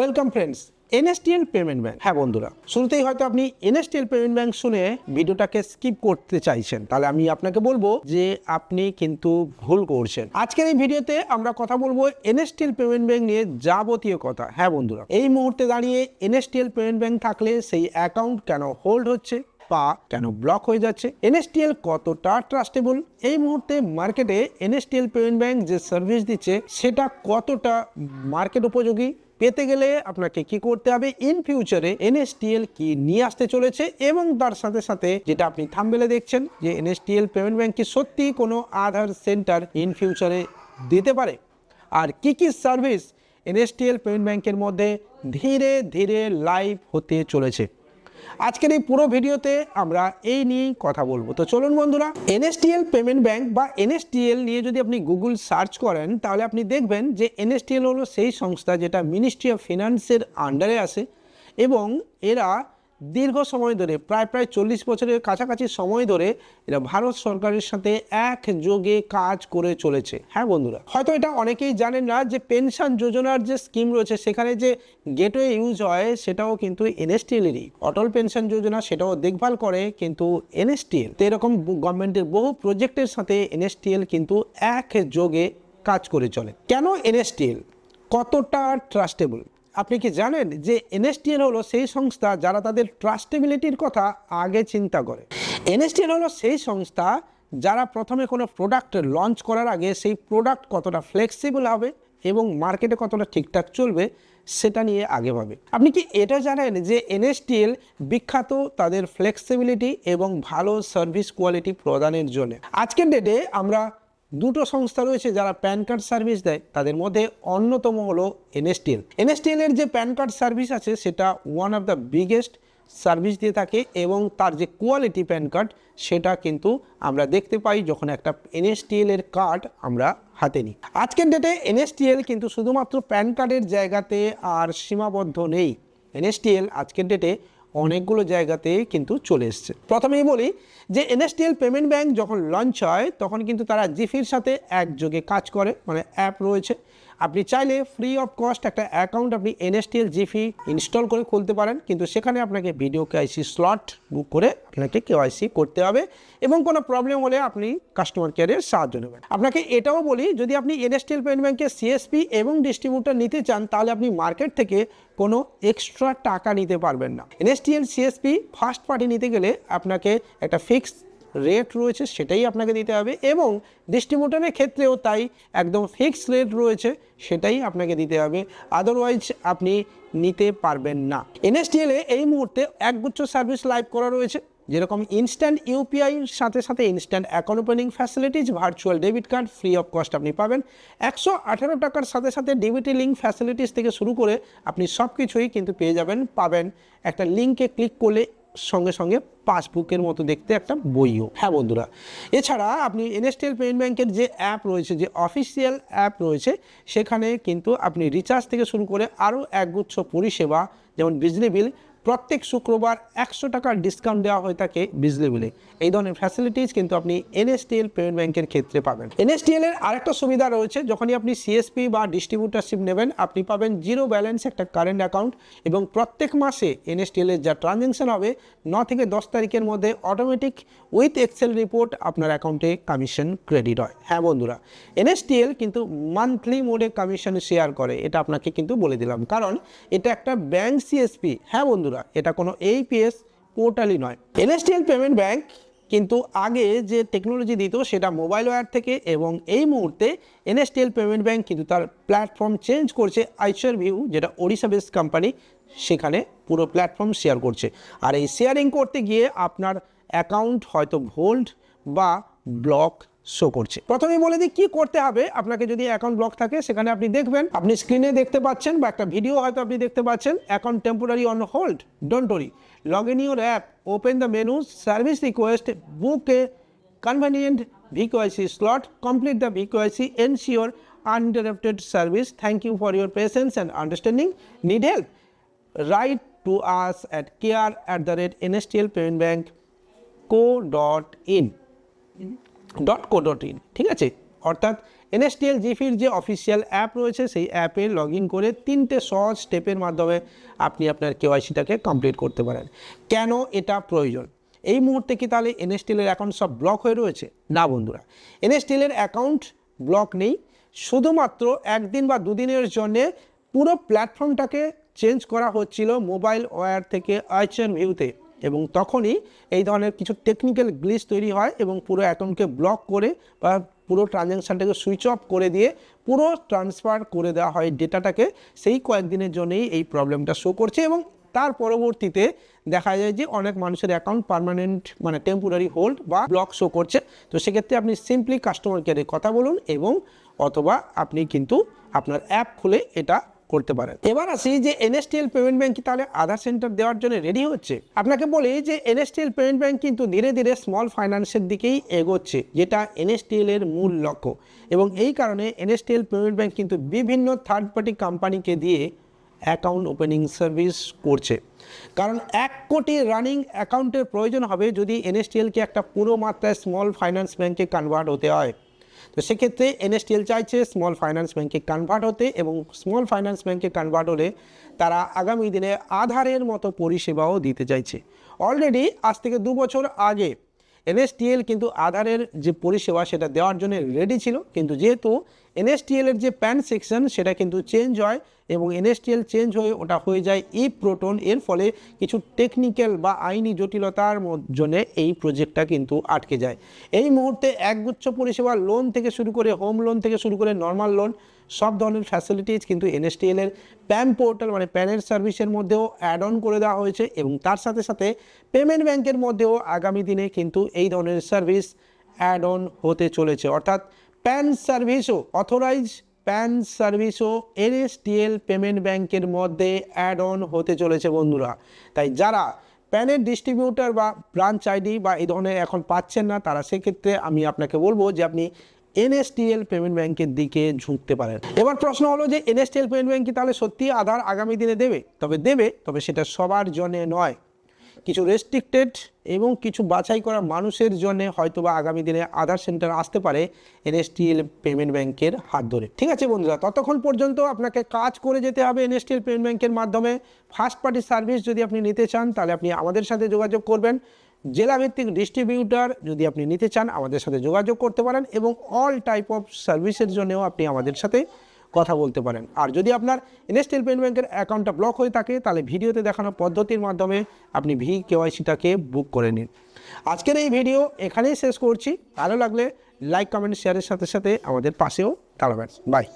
Welcome friends NSTL payment bank হ্যাঁ বন্ধুরা, শুরুতেই হয়তো আপনি এনএসটিএল পেমেন্ট ব্যাংক শুনে ভিডিওটাকে স্কিপ করতে চাইছেন। তাহলে আমি আপনাকে বলব যে আপনি কিন্তু ভুল করছেন। আজকের এই ভিডিওতে আমরা কথা বলব এনএসটিএল পেমেন্ট ব্যাংক নিয়ে যাবতীয় কথা। হ্যাঁ বন্ধুরা, এই মুহূর্তে দাঁড়িয়ে এনএসটিএল পেমেন্ট ব্যাংক থাকলে সেই অ্যাকাউন্ট কেন হোল্ড হচ্ছে বা কেন ব্লক হয়ে যাচ্ছে? এনএসটিএল কতটা ট্রাস্টেবল এই মুহূর্তে মার্কেটে এনএসটিএল পেমেন্ট ব্যাংক যে সার্ভিস দিচ্ছে, সেটা কতটা মার্কেট উপযোগী? পেতে গেলে আপনাকে কি করতে হবে? ইন ফিউচারে এনএসটিএল কি নিয়ে আসতে চলেছে? এবং তার সাথে সাথে যেটা আপনি থামবেলে দেখছেন যে এনএসটিএল পেমেন্ট ব্যাংক কি সত্যি কোনো আধার সেন্টার ইন ফিউচারে দিতে পারে? আর কি কি সার্ভিস এনএসটিএল পেমেন্ট ব্যাংকের মধ্যে ধীরে ধীরে লাইভ হতে চলেছে? আজকের এই পুরো ভিডিওতে আমরা এই নিয়েই কথা বলব। তো চলুন বন্ধুরা, এনএসটিএল পেমেন্ট ব্যাংক বা এনএসটিএল নিয়ে যদি আপনি গুগল সার্চ করেন, তাহলে আপনি দেখবেন যে এনএসটিএল হলো সেই সংস্থা যেটা মিনিস্ট্রি অফ ফিনান্সের আন্ডারে আসে এবং এরা দীর্ঘ সময় ধরে, প্রায় প্রায় চল্লিশ বছরের কাছাকাছি সময় ধরে এরা ভারত সরকারের সাথে একযোগে কাজ করে চলেছে। হ্যাঁ বন্ধুরা, হয়তো এটা অনেকেই জানেন না যে পেনশন যোজনার যে স্কিম রয়েছে, সেখানে যে গেটওয়ে ইউজ হয়, সেটাও কিন্তু এনএসটিএলেরই। অটল পেনশন যোজনা, সেটাও দেখভাল করে কিন্তু এনএসটিএল। তো এরকম গভর্নমেন্টের বহু প্রজেক্টের সাথে এনএসটিএল কিন্তু একযোগে কাজ করে চলে। কেন এনএসটিএল? কতটা ট্রাস্টেবল আপনি কি জানেন যে এনএসটিএল হলো সেই সংস্থা যারা তাদের ট্রাস্টেবিলিটির কথা আগে চিন্তা করে? এনএসটিএল হলো সেই সংস্থা যারা প্রথমে কোনো প্রোডাক্ট লঞ্চ করার আগে সেই প্রোডাক্ট কতটা ফ্লেক্সিবল হবে এবং মার্কেটে কতটা ঠিকঠাক চলবে সেটা নিয়ে আগে ভাবে। আপনি কি এটা জানেন যে এনএসটিএল বিখ্যাত তাদের ফ্লেক্সিবিলিটি এবং ভালো সার্ভিস কোয়ালিটি প্রদানের জন্য? আজকের ডেটে আমরা দুটো সংস্থা রয়েছে যারা প্যান কার্ড সার্ভিস দেয়, তাদের মধ্যে অন্যতম হলো এনএসটিএল। এনএসটিএল এর যে প্যান কার্ড সার্ভিস আছে, সেটা one of the biggest service দিয়ে থাকে এবং তার যে কোয়ালিটি প্যান কার্ড, সেটা কিন্তু আমরা দেখতে পাই যখন একটা এনএসটিএল এর কার্ড আমরা হাতে নিই। আজকের ডেটে এনএসটিএল কিন্তু শুধুমাত্র প্যান কার্ডের জায়গাতে আর সীমাবদ্ধ নেই। এনএসটিএল আজকের ডেটে অনেকগুলো জায়গাতে কিন্তু চলে এসছে। প্রথমেই বলি যে এনএসটিএল পেমেন্ট ব্যাংক যখন লঞ্চ হয়, তখন কিন্তু তারা জিফির সাথে একযোগে কাজ করে মানে অ্যাপ রয়েছে। আপনি চাইলে ফ্রি অফ কস্ট একটা অ্যাকাউন্ট আপনি এনএসটিএল জিফি ইনস্টল করে খুলতে পারেন, কিন্তু সেখানে আপনাকে ভিডিও কেআইসি স্লট বুক করে আপনাকে কেওয়াইসি করতে হবে এবং কোনো প্রবলেম হলে আপনি কাস্টমার কেয়ারের সাহায্য নেবেন। আপনাকে এটাও বলি, যদি আপনি এনএসটিএল পেমেন্ট ব্যাংকের সিএসপি এবং ডিস্ট্রিবিউটার নিতে চান, তাহলে আপনি মার্কেট থেকে কোনো এক্সট্রা টাকা নিতে পারবেন না। এনএসটিএল সিএসপি ফার্স্ট পার্টি নিতে গেলে আপনাকে একটা ফিক্সড রেট রয়েছে সেটাই আপনাকে দিতে হবে এবং ডিস্ট্রিবিউটারের ক্ষেত্রেও তাই একদম ফিক্সড রেট রয়েছে সেটাই আপনাকে দিতে হবে। আদারওয়াইজ আপনি নিতে পারবেন না। এনএসটিএলে এই মুহূর্তে একগুচ্ছ সার্ভিস লাইভ করা রয়েছে। যেরকম ইনস্ট্যান্ট ইউপিআইয়ের সাথে সাথে instant account opening facilities virtual debit card free of cost আপনি পাবেন। একশো আঠারো টাকার সাথে সাথে ডেবিটি লিঙ্ক ফ্যাসিলিটিস থেকে শুরু করে আপনি সব কিছুই কিন্তু পেয়ে যাবেন, পাবেন। একটা লিঙ্কে ক্লিক করলে সঙ্গে সঙ্গে পাসবুকের মতো দেখতে একটা বইও। হ্যাঁ বন্ধুরা, এছাড়া আপনি এনএসটিএল পেমেন্ট ব্যাংকের যে অ্যাপ রয়েছে, যে অফিসিয়াল অ্যাপ রয়েছে, সেখানে কিন্তু আপনি রিচার্জ থেকে শুরু করে আরও একগুচ্ছ পরিষেবা, যেমন বিজলি বিল প্রত্যেক শুক্রবার একশো টাকার ডিসকাউন্ট দেওয়া হয়ে থাকে বিজলি বিলে এই ধরনের ফ্যাসিলিটিস কিন্তু আপনি এনএসটিএল পেমেন্ট ব্যাংকের ক্ষেত্রে পাবেন। এনএসটিএল এর আরেকটা সুবিধা রয়েছে, যখনই আপনি সিএসপি বা ডিস্ট্রিবিউটারশিপ নেবেন, আপনি পাবেন জিরো ব্যালেন্স একটা কারেন্ট অ্যাকাউন্ট এবং প্রত্যেক মাসে এনএসটিএল এর যা ট্রানজ্যাকশন হবে, ন থেকে দশ তারিখের মধ্যে অটোমেটিক উইথ এক্সেল রিপোর্ট আপনার অ্যাকাউন্টে কমিশন ক্রেডিট হয়। হ্যাঁ বন্ধুরা এনএসটিএল কিন্তু মান্থলি মোডে কমিশন শেয়ার করে, এটা আপনাকে কিন্তু বলে দিলাম। কারণ এটা একটা ব্যাংক সিএসপি হ্যাঁ বন্ধুরা এটা কোনো এইপিএস পোর্টালই নয়। এনএসটিএল পেমেন্ট ব্যাংক কিন্তু আগে যে টেকনোলজি দিত সেটা মোবাইল ওয়্যার থেকে এবং এই মুহূর্তে এনএসটিএল পেমেন্ট ব্যাংক কিন্তু তার প্ল্যাটফর্ম চেঞ্জ করছে আইচার ভিউ যেটা ওড়িশা বেস কোম্পানি সেখানে পুরো প্ল্যাটফর্ম শেয়ার করছে। আর এই শেয়ারিং করতে গিয়ে আপনার অ্যাকাউন্ট হয়তো ভোল্ড বা ব্লক শো করছে। প্রথমে বলে দিই, কি করতে হবে? আপনাকে যদি অ্যাকাউন্ট ব্লক থাকে, সেখানে আপনি দেখবেন, আপনি স্ক্রিনে দেখতে পাচ্ছেন বা একটা ভিডিও হয়তো আপনি দেখতে পাচ্ছেন account temporary on hold don't worry log in your app open the menu service request book a convenient VKYC slot complete the VKYC ensure uninterrupted service thank you for your patience and understanding need help write to us at care at the rate N S D L payment bank co dot in dot co dot in ঠিক আছে? অর্থাৎ NSTL জিফির যে official app রয়েছে, সেই অ্যাপে log in করে তিনটে সহজ স্টেপের মাধ্যমে আপনি আপনার কেওয়াইসিটাকে কমপ্লিট করতে পারেন। কেন এটা প্রয়োজন? এই মুহূর্তে কি তাহলে এনএসটিএলের অ্যাকাউন্ট সব ব্লক হয়ে রয়েছে? না বন্ধুরা এনএসটিএলের অ্যাকাউন্ট ব্লক নেই। শুধুমাত্র একদিন বা দুদিনের জন্যে পুরো প্ল্যাটফর্মটাকে চেঞ্জ করা হচ্ছিল মোবাইল ওয়্যার থেকে আইচন ভিউতে এবং তখনই এই ধরনের কিছু টেকনিক্যাল গ্লিচ তৈরি হয় এবং পুরো অ্যাকাউন্টকে ব্লক করে বা পুরো ট্রানজ্যাকশানটাকে সুইচ অফ করে দিয়ে পুরো ট্রান্সফার করে দেওয়া হয় ডেটাটাকে সেই কয়েকদিনের জন্যই এই প্রবলেমটা শো করছে এবং তার পরবর্তীতে দেখা যায় যে অনেক মানুষের অ্যাকাউন্ট পার্মানেন্ট মানে টেম্পোরারি হোল্ড বা ব্লক শো করছে। তো সেক্ষেত্রে আপনি সিম্পলি কাস্টমার কেয়ারে কথা বলুন এবং অথবা আপনি কিন্তু আপনার অ্যাপ খুলে এটা করতে পারেন। এবার আসি যে এনএসটিএল পেমেন্ট ব্যাংক তাহলে আধার সেন্টার দেওয়ার জন্য রেডি হচ্ছে? আপনাকে বলি যে এনএসটিএল পেমেন্ট ব্যাংক কিন্তু ধীরে ধীরে স্মল ফাইন্যান্সের দিকেই এগোচ্ছে, যেটা এনএসটিএল এর মূল লক্ষ্য। এবং এই কারণে এনএসটিএল পেমেন্ট ব্যাংক কিন্তু বিভিন্ন থার্ড পার্টি কোম্পানিকে দিয়ে অ্যাকাউন্ট ওপেনিং সার্ভিস করছে। কারণ এক কোটি রানিং অ্যাকাউন্টের প্রয়োজন হবে যদি এনএসটিএলকে একটা পুরো মাত্রায় স্মল ফাইন্যান্স ব্যাংকে কনভার্ট হতে হয়। তো সেক্ষেত্রে এনএসটিএল চাইছে স্মল ফাইন্যান্স ব্যাংকে কনভার্ট হতে এবং স্মল ফাইন্যান্স ব্যাংকে কনভার্ট হলে তারা আগামী দিনে আধারের মতো পরিষেবাও দিতে চাইছে। অলরেডি আজ থেকে দু বছর আগে এনএসটিএল কিন্তু আধারের যে পরিষেবা সেটা দেওয়ার জন্য রেডি ছিল। কিন্তু যেহেতু এনএসটিএল এর যে প্যান সেকশন সেটা কিন্তু চেঞ্জ হয় এবং এনএসটিএল চেঞ্জ হয়ে ওটা হয়ে যায় ই প্রোটন এর ফলে কিছু টেকনিক্যাল বা আইনি জটিলতার জন্য এই প্রজেক্টটা কিন্তু আটকে যায়। এই মুহূর্তে একগুচ্ছ পরিষেবা লোন থেকে শুরু করে হোম লোন থেকে শুরু করে নর্মাল লোন সব ধরনের ফ্যাসিলিটিস কিন্তু এনএসটিএল এর প্যান পোর্টাল মানে প্যানের সার্ভিসের মধ্যেও অ্যাড অন করে দেওয়া হয়েছে এবং তার সাথে সাথে পেমেন্ট ব্যাংকের মধ্যেও আগামী দিনে কিন্তু এই ধরনের সার্ভিস অ্যাড অন হতে চলেছে। অর্থাৎ প্যান সার্ভিসও অথরাইজ প্যান সার্ভিসও এনএসটিএল পেমেন্ট ব্যাংকের মধ্যে অ্যাড অন হতে চলেছে বন্ধুরা। তাই যারা প্যানের ডিস্ট্রিবিউটার বা ব্রাঞ্চ আইডি বা এই ধরনের এখন পাচ্ছেন না, তারা সেক্ষেত্রে আমি আপনাকে বলব যে আপনি এনএসটিএল পেমেন্ট ব্যাংকের দিকে ঝুঁকতে পারেন। এবার প্রশ্ন হলো যে এনএসটিএল পেমেন্ট ব্যাংক কি তাহলে সত্যি আধার আগামী দিনে দেবে? তবে দেবে, তবে সেটা সবার জন্য নয়। কিছু রেস্ট্রিক্টেড এবং কিছু বাছাই করা মানুষের জন্য হয়তো বা আগামী দিনে আধার সেন্টার আসতে পারে এনএসটিএল পেমেন্ট ব্যাংকের হাত ধরে। ঠিক আছে বন্ধুরা, ততক্ষণ পর্যন্ত আপনাকে কাজ করে যেতে হবে এনএসটিএল পেমেন্ট ব্যাংকের মাধ্যমে। ফার্স্ট পার্টি সার্ভিস যদি আপনি নিতে চান, তাহলে আপনি আমাদের সাথে যোগাযোগ করবেন। জেলাভিত্তিক ডিস্ট্রিবিউটার যদি আপনি নিতে চান, আমাদের সাথে যোগাযোগ করতে পারেন এবং অল টাইপ অফ সার্ভিসের জন্যও আপনি আমাদের সাথে কথা বলতে পারেন। আর যদি আপনার এনএসটিএল পেমেন্ট ব্যাংকের অ্যাকাউন্টটা ব্লক হয়ে থাকে, তাহলে ভিডিওতে দেখানো পদ্ধতির মাধ্যমে আপনি ভি কেওয়াইসিটাকে বুক করে নিন। আজকের এই ভিডিও এখানেই শেষ করছি। ভালো লাগলে লাইক কমেন্ট শেয়ারের সাথে সাথে আমাদের পাশেও দাঁড়াবেন। বাই